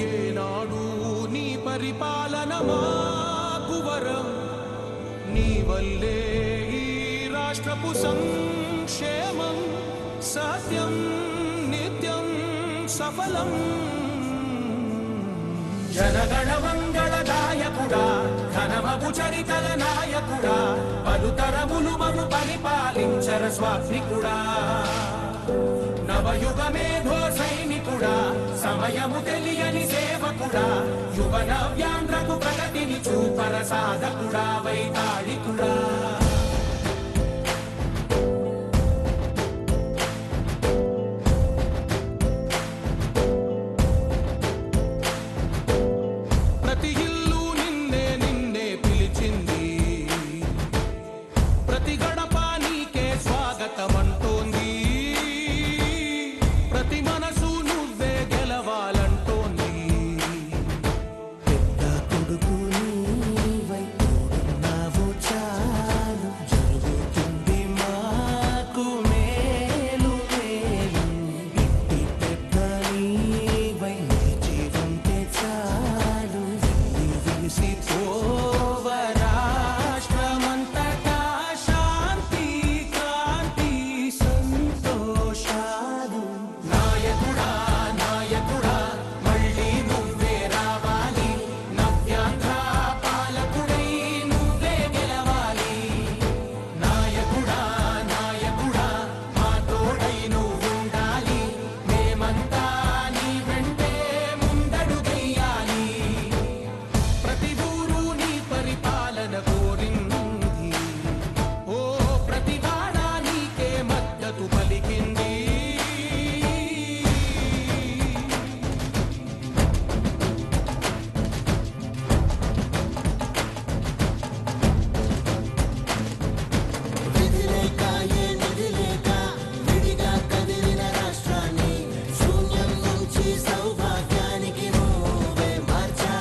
ఏనాడు నీ పరిపాలన మాకు వరం. నీ వల్లే ఈ రాష్ట్రపు సంక్షేమం సత్యం నిత్యం సఫలం. జనగణ మంగళదాయకుడా ధనమపు చరితల నాయకుడా పలుతరములు మను పరిపాలించర స్వాత్మికుడా. నవయుగ మేధో సైనికుడా సమయము తెలియని సేవకుడా యువన వ్యాంధ్రకు